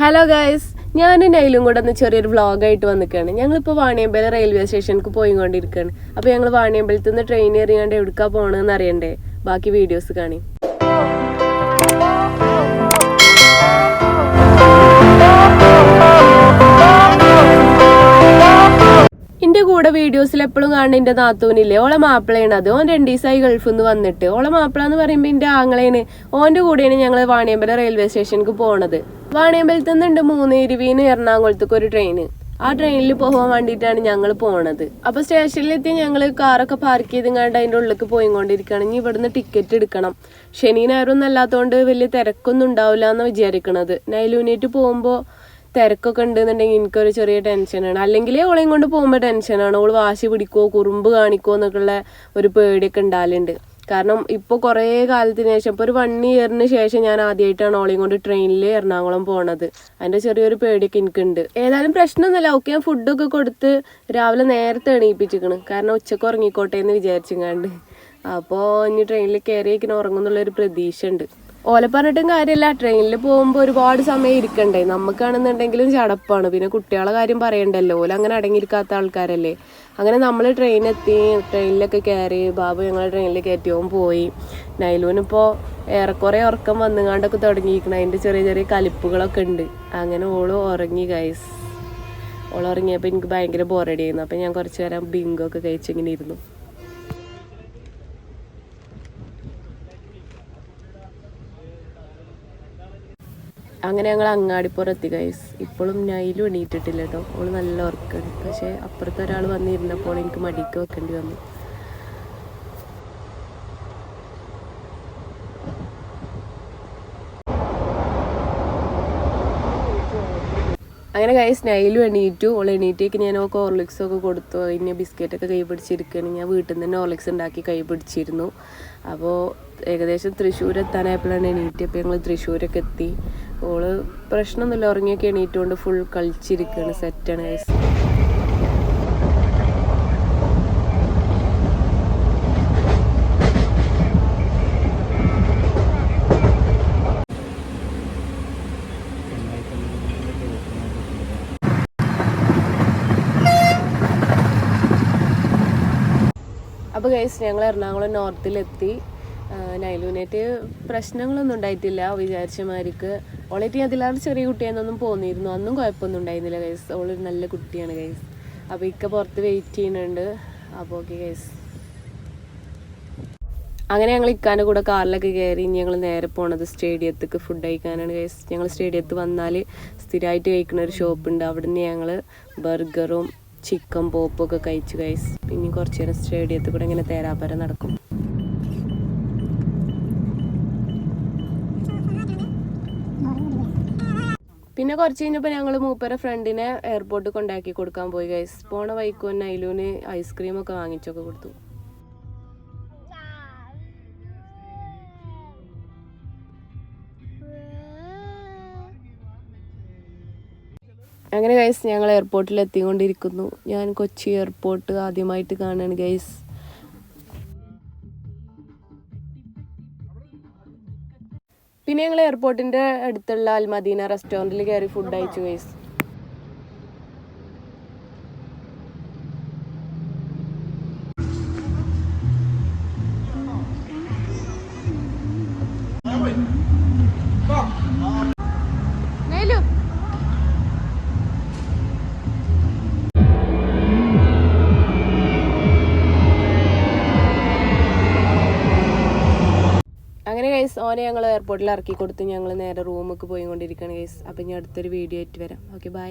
Hello guys ഞാനും നൈലും കൂടെ ഒന്ന് ചെറിയൊരു വ്ളോഗായിട്ട് വന്നിക്കാണ്. ഞങ്ങളിപ്പോൾ വാണിയമ്പല റെയിൽവേ സ്റ്റേഷനിലേക്ക് പോയിക്കൊണ്ടിരിക്കുകയാണ് അപ്പോൾ ഞങ്ങൾ വാണിയമ്പലത്തിൽ നിന്ന് ട്രെയിൻ എറിയാണ്ട് എവിടുക്കാ പോകണമെന്ന് അറിയണ്ടേ? ബാക്കി വീഡിയോസ് കാണി. എന്റെ കൂടെ വീഡിയോസിൽ എപ്പോഴും കാണുന്ന എന്റെ നാത്തൂനില്ലേ? ഓളെ മാപ്പിളയാണ് അത്. ഓൻ രണ്ടു ദിവസമായി ഗൾഫിൽ നിന്ന് വന്നിട്ട്. ഓളെ മാപ്പിള എന്ന് പറയുമ്പോൾ എന്റെ ആങ്ങളേന് ഓന്റെ കൂടെയാണ് ഞങ്ങൾ വാണിയമ്പല റെയിൽവേ സ്റ്റേഷനിലേക്ക് പോണത്. വാണിയമ്പലത്തിൽ നിന്നുണ്ട് മൂന്ന് എറണാകുളത്തേക്ക് ഒരു ട്രെയിന്. ആ ട്രെയിനിൽ പോകാൻ വേണ്ടിയിട്ടാണ് ഞങ്ങൾ പോണത്. അപ്പൊ സ്റ്റേഷനിലെത്തി ഞങ്ങൾ കാറൊക്കെ പാർക്ക് ചെയ്ത് കണ്ട് അതിന്റെ ഉള്ളിലേക്ക് പോയിക്കൊണ്ടിരിക്കുകയാണ് ഇനി ഇവിടുന്ന് ടിക്കറ്റ് എടുക്കണം. ശനി ഞായറൊന്നും അല്ലാത്തതുകൊണ്ട് വലിയ തിരക്കൊന്നും ഉണ്ടാവില്ല എന്ന് വിചാരിക്കണത്. നൈലൂനേറ്റ് പോകുമ്പോൾ തിരക്കൊക്കെ ഉണ്ടെന്നുണ്ടെങ്കിൽ എനിക്കൊരു ചെറിയ ടെൻഷനാണ്. അല്ലെങ്കിൽ ഓളെയും കൊണ്ട് പോകുമ്പോൾ ടെൻഷനാണ്. ഓൾ വാശി പിടിക്കോ കുറുമ്പ് കാണിക്കോ എന്നൊക്കെയുള്ള ഒരു പേടിയൊക്കെ ഉണ്ടാകലുണ്ട് കാരണം ഇപ്പോൾ കുറേ കാലത്തിന് ശേഷം ഇപ്പോൾ ഒരു വൺ ഇയറിന് ശേഷം ഞാൻ ആദ്യമായിട്ടാണ് ഓളെയും കൊണ്ട് ട്രെയിനിൽ എറണാകുളം പോണത്. അതിന്റെ ചെറിയൊരു പേടിയൊക്കെ എനിക്കുണ്ട്. ഏതായാലും പ്രശ്നമൊന്നുമില്ല ഓക്കെ ഞാൻ ഫുഡൊക്കെ കൊടുത്ത് രാവിലെ നേരത്തെ എണീപ്പിച്ചിരിക്കണം കാരണം ഉച്ചയ്ക്ക് ഉറങ്ങിക്കോട്ടെ എന്ന് വിചാരിച്ചിങ്ങാണ്ട്. അപ്പോൾ ഇനി ട്രെയിനിൽ കയറിയേക്കിന് ഉറങ്ങുന്നുള്ളൊരു പ്രതീക്ഷ ഉണ്ട് ഓലെ പറഞ്ഞിട്ടും കാര്യമില്ല. ട്രെയിനിൽ പോകുമ്പോൾ ഒരുപാട് സമയം ഇരിക്കണ്ടേ? നമുക്കാണെന്നുണ്ടെങ്കിലും ചടപ്പാണ്. പിന്നെ കുട്ടികളെ കാര്യം പറയണ്ടല്ലോ. ഓല അങ്ങനെ അടങ്ങിയിരിക്കാത്ത ആൾക്കാരല്ലേ. അങ്ങനെ നമ്മൾ ട്രെയിനെത്തി ട്രെയിനിലൊക്കെ കയറി ബാബു ഞങ്ങൾ ട്രെയിനിൽ കയറ്റിയോ പോയി. നൈലൂനിപ്പോൾ ഏറെക്കുറെ ഉറക്കം വന്നുകാണ്ടൊക്കെ തുടങ്ങിയിരിക്കണം. അതിന്റെ ചെറിയ ചെറിയ കലിപ്പുകളൊക്കെ ഉണ്ട്. അങ്ങനെ ഓൾ ഉറങ്ങി ഗൈസ് ഓൾ ഉറങ്ങിയപ്പോൾ എനിക്ക് ഭയങ്കര ബോറടിയായിരുന്നു അപ്പോൾ ഞാൻ കുറച്ച് നേരം ബിങ്കോ ഒക്കെ കഴിച്ചിങ്ങനെ ഇരുന്നു. അങ്ങനെ ഞങ്ങൾ അങ്ങാടിപ്പുറത്തി ഗൈസ് ഇപ്പോഴും നൈലും എണീറ്റിട്ടില്ല കേട്ടോ അവൾ നല്ല ഉറക്കാണ് പക്ഷേ അപ്പുറത്തെ ഒരാൾ വന്നിരുന്നപ്പോൾ എനിക്ക് മടിക്ക് വെക്കേണ്ടി വന്നു. അങ്ങനെ ഗൈസ് നൈലും എണീറ്റു. ഓൾ എണീറ്റേക്ക് ഞാൻ ഒക്കെ ഹോർലിക്സ് ഒക്കെ കൊടുത്തു. ഇനി ബിസ്ക്കറ്റൊക്കെ കൈ പിടിച്ചിരിക്കുകയാണ് ഞാൻ വീട്ടിൽ നിന്ന് തന്നെ ഓർലിക്സ് ഉണ്ടാക്കി കൈ പിടിച്ചിരുന്നു. അപ്പോൾ ഏകദേശം തൃശ്ശൂർ എത്താനായപ്പോഴാണ് എണീറ്റ്. അപ്പോൾ ഞങ്ങൾ തൃശ്ശൂരൊക്കെ എത്തി. ഓൾ പ്രശ്നമൊന്നുമില്ല ഉറങ്ങിയൊക്കെ എണീറ്റുകൊണ്ട് ഫുൾ കളിച്ചിരിക്കുകയാണ് സെറ്റാണ് ഗൈസ് അപ്പോൾ ഗൈസ് ഞങ്ങൾ എറണാകുളം നോർത്തിലെത്തി നൈലൂനേറ്റ് പ്രശ്നങ്ങളൊന്നും ഉണ്ടായിട്ടില്ല വിചാരിച്ച മാതിരിക്ക് ഞാൻ അതിലാണ് ചെറിയ കുട്ടിയാണെന്നൊന്നും പോന്നിരുന്നു. അന്നും കുഴപ്പമൊന്നും ഉണ്ടായിരുന്നില്ല ഗൈസ് ഓളൊരു നല്ല കുട്ടിയാണ് ഗൈസ് അപ്പോൾ ഇക്ക പുറത്ത് വെയിറ്റ് ചെയ്യുന്നുണ്ട്. അപ്പോൾ ഓക്കെ ഗൈസ് അങ്ങനെ ഞങ്ങൾ ഇക്കാന്റെ കൂടെ കാറിലൊക്കെ കയറി ഞങ്ങൾ നേരെ പോണത് സ്റ്റേഡിയത്തേക്ക് ഫുഡ് കഴിക്കാനാണ് ഗൈസ് ഞങ്ങൾ സ്റ്റേഡിയത്ത് വന്നാൽ സ്ഥിരമായിട്ട് കഴിക്കുന്ന ഒരു ഷോപ്പ് ഉണ്ട്. അവിടെ നിന്ന് ഞങ്ങൾ ബർഗറും ചിക്കൻ പോപ്പും ഒക്കെ കഴിച്ചു ഗൈസ് പിന്നെ കുറച്ച് നേരം സ്റ്റേഡിയത്തിൽ കൂടെ ഇങ്ങനെ തേരാപ്പര നടക്കും. പിന്നെ കുറച്ച് കഴിഞ്ഞപ്പോൾ ഞങ്ങൾ മൂപ്പര ഫ്രണ്ടിനെ എയർപോർട്ടിൽ കൊണ്ടാക്കി കൊടുക്കാൻ പോയി ഗൈസ് പോണ വൈക്കോ നൈലൂന് ഐസ്ക്രീമൊക്കെ വാങ്ങിച്ചൊക്കെ കൊടുത്തു. അങ്ങനെ ഗൈസ് ഞങ്ങൾ എയർപോർട്ടിൽ എത്തിക്കൊണ്ടിരിക്കുന്നു ഞാൻ കൊച്ചി എയർപോർട്ട് ആദ്യമായിട്ട് കാണുകയാണ് ഗൈസ് പിന്നെ ഞങ്ങൾ എയർപോർട്ടിന്റെ അടുത്തുള്ള അൽമദീന റെസ്റ്റോറന്റിൽ കയറി ഫുഡ് അയച്ചു ഗൈസ് അങ്ങനെ ഗൈസ് ഓനെ ഞങ്ങൾ എയർപോർട്ടിൽ ഇറക്കി കൊടുത്ത് ഞങ്ങൾ നേരെ റൂമിലേക്ക് പോയിക്കൊണ്ടിരിക്കുകയാണ് ഗൈസ് അപ്പം ഇനി അടുത്തൊരു വീഡിയോ ആയിട്ട് വരാം. Okay bye